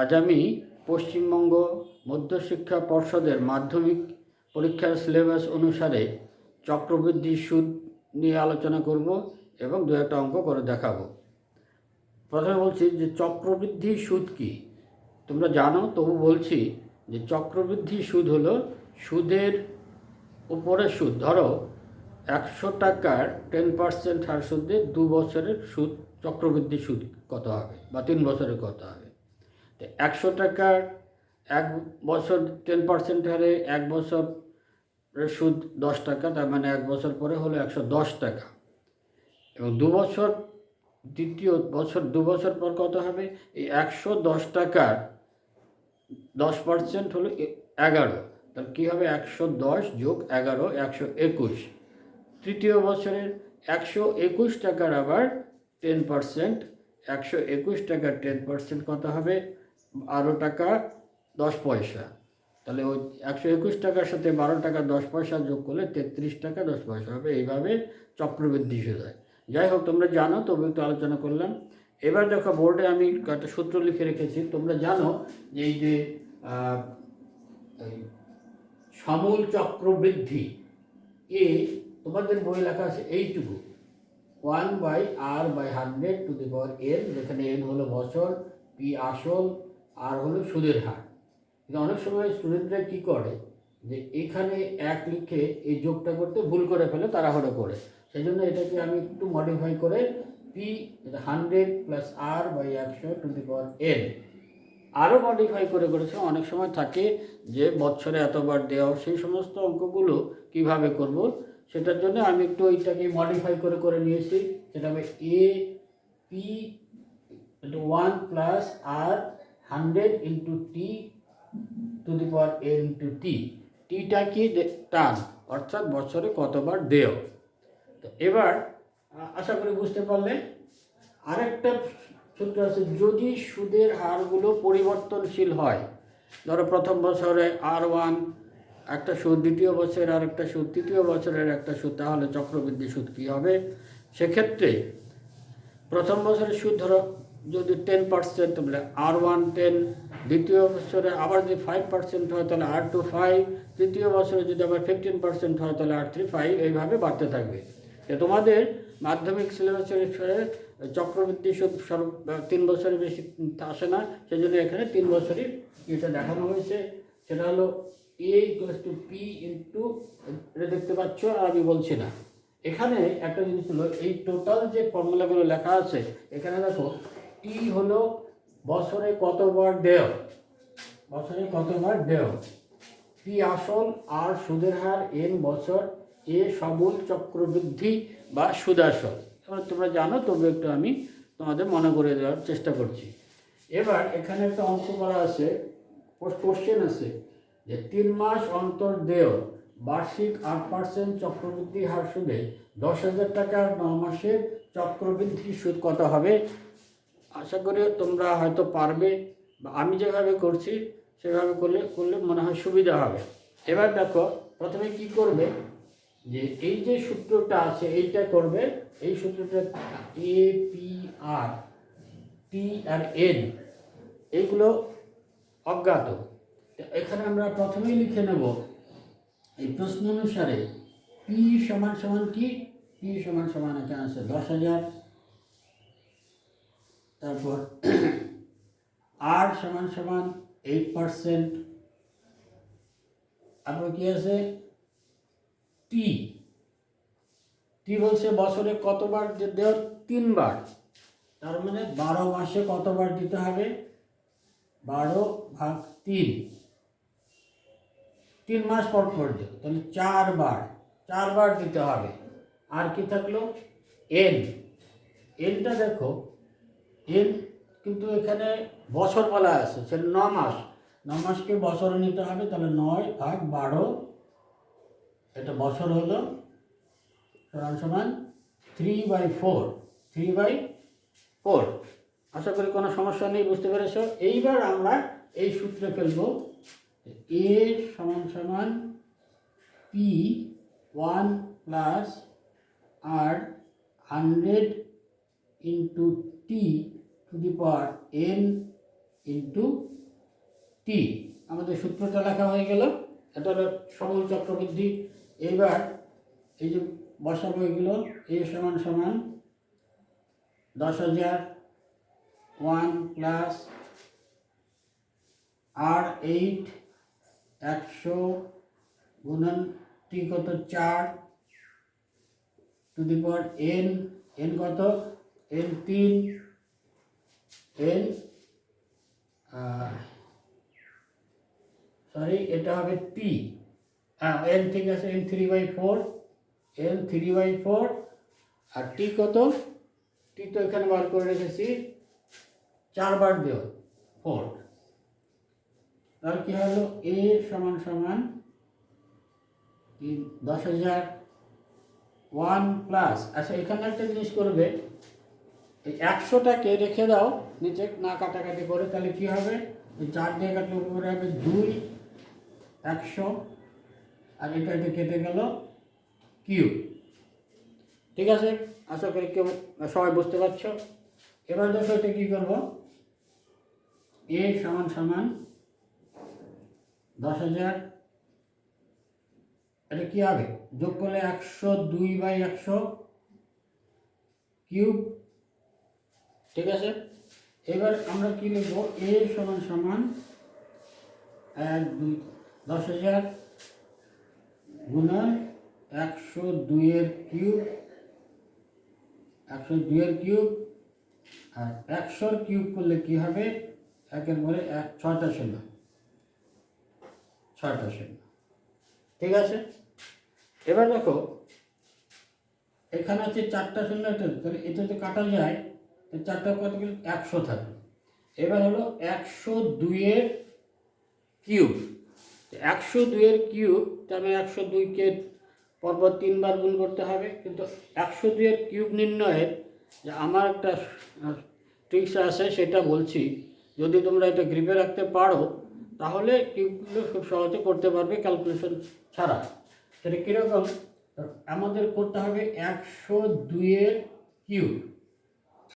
আজ আমি পশ্চিমবঙ্গ মধ্যশিক্ষা পর্ষদের মাধ্যমিক পরীক্ষার সিলেবাস অনুসারে চক্রবৃদ্ধি সুদ নিয়ে আলোচনা করব এবং দু একটা অঙ্ক করে দেখাবো। প্রথমে বলছি যে চক্রবৃদ্ধি সুদ কি? তোমরা জানো, তবু বলছি যে চক্রবৃদ্ধি সুদ হলো সুদের উপরে সুদ। ধরো, একশো টাকার টেন পার্সেন্ট হার সুদে দু বছরের সুদ, চক্রবৃদ্ধি সুদ কত হবে? বা তিন বছরের কত হবে? একশো টাকার এক বছর টেন পার্সেন্ট হারে এক বছর সুদ দশ টাকা, তার মানে এক বছর পরে হলো একশো দশ টাকা। এবং দু বছর, দ্বিতীয় বছর, দু বছর পর কত হবে? এই একশো দশ টাকার দশ পার্সেন্ট হলো এগারো। তাহলে কী হবে? একশো দশ যোগ এগারো, একশো একুশ। তৃতীয় বছরের একশো একুশ টাকার আবার টেন পার্সেন্ট একশো একুশ টাকার টেন পার্সেন্ট কত হবে? বারো টাকা দশ পয়সা। তাহলে ওই একশো একুশ টাকার সাথে বারো টাকা দশ পয়সা যোগ করলে তেত্রিশ টাকা দশ পয়সা হবে। এইভাবে চক্রবৃদ্ধি হয় যাই হোক, তোমরা জানো তবে একটু আলোচনা করলাম। এবার দেখো, বোর্ডে আমি একটা সূত্র লিখে রেখেছি। তোমরা জানো যে এই যে সমূল চক্রবৃদ্ধি, এ তোমাদের বই লেখা আছে এইটুকু। One by R by hundred to the power N, যেখানে এন হলো বছর, পি আসল আর হলো সুদের হার। কিন্তু অনেক সময় স্টুডেন্টরা কী করে? যে এখানে এক লিখে এই যোগটা করতে ভুল করে ফেলে, তাড়াহুড়ো করে। সেই জন্য এটাকে আমি একটু মডিফাই করে P hundred plus R by একশো টু দি পাওয়ার এন আরও মডিফাই করে করেছে। অনেক সময় থাকে যে বছরে এতবার দেওয়া, সেই সমস্ত অঙ্কগুলো কীভাবে করব? সেটার জন্য আমি একটু ওইটাকে মডিফাই করে করে নিয়েছি। সেটা হবে A P one plus R hundred into T to the power A into T টিটা কি টান, অর্থাৎ বছরে কতবার দেও তো এবার আশা করি বুঝতে পারলে, আরেকটা সূত্র আছে, যদি সুদের হারগুলো পরিবর্তনশীল হয়, ধরো প্রথম বছরে আর ওয়ান একটা সুদ, দ্বিতীয় বছরের আর একটা সুদ, তৃতীয় বছরের একটা সুদ, তাহলে চক্রবৃদ্ধি সুদ কী হবে? সেক্ষেত্রে প্রথম বছরের সুদ ধরো যদি টেন পার্সেন্ট আর ওয়ান টেন দ্বিতীয় বছরে আবার যদি ফাইভ পার্সেন্ট হয়, তাহলে আর টু ফাইভ তৃতীয় বছরে যদি আবার ফিফটিন পার্সেন্ট হয়, তাহলে আর থ্রি ফাইভ এইভাবে বাড়তে থাকবে। তোমাদের মাধ্যমিক সিলেবাসের বিষয়ে চক্রবৃদ্ধি সুদ সর্ব তিন বছরের বেশি আসে না সেই জন্য এখানে তিন বছরই এটা দেখানো হয়েছে। সেটা হলো A equals to P into এটা দেখতে পাচ্ছ, আর আমি বলছি না। এখানে একটা জিনিস হলো, এই টোটাল যে ফর্মুলাগুলো লেখা আছে, এখানে দেখো টি হলো বছরে কতবার দেয় বছরে কতবার দেয় পি আসল আর সুদের হার এন বছর এ সবল চক্রবৃদ্ধি বা সুদাসল এবার তোমরা জানো, তবে একটু আমি তোমাদের মনে করে দেওয়ার চেষ্টা করছি। এবার এখানে একটা অঙ্ক করা আছে কোশ্চেন আছে, যে তিন মাস অন্তর দেয় বার্ষিক আট পার্সেন্ট চক্রবৃদ্ধি হার সুদে দশ হাজার টাকার ন মাসের চক্রবৃদ্ধি সুদ কত হবে? আশা করি তোমরা হয়তো পারবে বা আমি যেভাবে করছি, সেভাবে করলে করলে মনে হয় সুবিধা হবে। এবার দেখো, প্রথমে কি করবে? যে এই যে সূত্রটা আছে, এইটা করবে, এই সূত্রটা এ, পি, আর টি আর এন এইগুলো অজ্ঞাত। এখানে আমরা প্রথমেই লিখে নেব, এই প্রশ্ন অনুসারে পি সমান সমান কি? পি সমান সমান এখানে আছে দশ হাজার। তারপর আর সমান সমান এইট পারসেন্ট তারপর কি আছে? টি টি বলছে বছরে কতবার দেওয়ার? তিনবার। তার মানে বারো মাসে কতবার দিতে হবে? বারো ভাগ তিন। তিন মাস পর পর দেব। তাহলে চারবার। চারবার দিতে হবে। আর কি থাকল? এন এনটা দেখো এন কিন্তু এখানে বছর বলা আছে সে ন মাস। ন মাসকে বছরে নিতে হবে, তাহলে নয় ভাগ বারো, এটা বছর হলো সমান সমান three by four three by four আশা করি কোনো সমস্যা নেই, বুঝতে পেরেছ? এইবার আমরা এই সূত্রে ফেলব এ সমান সমান P one plus R hundred into T to the power N into T. আমাদের সূত্রটা লেখা হয়ে গেল। এটা সবল চক্রবৃদ্ধি। এবার এই যে বসাবো এগুলো এ সমান সমান দশ হাজার ওয়ান প্লাস আর এইট একশো গুণন টি কত চার? To the power N N কত? এন তিন। এন সরি এটা হবে টি হ্যাঁ এন ঠিক আছে N three by four N three by four R T কত? টি তো এখানে বার করে রেখেছি চারবার দেও ফোর তাহলে কী হলো? এ সমান সমান দশ হাজার ওয়ান প্লাস আচ্ছা এখানে একটা জিনিস করবে, এই একশোটাকে রেখে দাও নিচে না কাটাকাটি করে, তাহলে কী হবে? চার কাটলে উপরে হবে দুই, একশো, আর এটা এটা কেটে গেল, কিউ। ঠিক আছে? আশা করি কেউ, সবাই বুঝতে পারছ? এবার দেখো এটা কী করব? এ সমান সমান দশ হাজার। এটা কী হবে? যোগ করলে একশো দুই বাই একশো কিউব। ঠিক আছে? এবার আমরা কী লিখব? এ সমান সমান এক, দুই, দশ হাজার গুণন একশো দুইয়ের কিউব, একশো দুইয়ের কিউব, আর একশোর কিউব করলে কি হবে? একের পরে এক, ছয়টা শূন্য। ছয়টা শূন্য। ঠিক আছে? এবার দেখো, এখানে আছে চারটা শূন্য এটা তাহলে এটা যদি কাটা যায় চারটা কত একশো থাকে। এবার হলো একশো দুইয়ের কিউব একশো দুইয়ের কিউব তার মানে একশো দুইকে পরপর তিনবার গুণ করতে হবে। কিন্তু একশো দুইয়ের কিউব নির্ণয়ের যে আমার একটা ট্রিক্স আছে, সেটা বলছি। যদি তোমরা এটা গ্রিপে রাখতে পারো, তাহলে কিউবগুলো খুব সহজে করতে পারবে ক্যালকুলেশন ছাড়া। সেটা কীরকম? আমাদের করতে হবে একশো দুইয়ের কিউব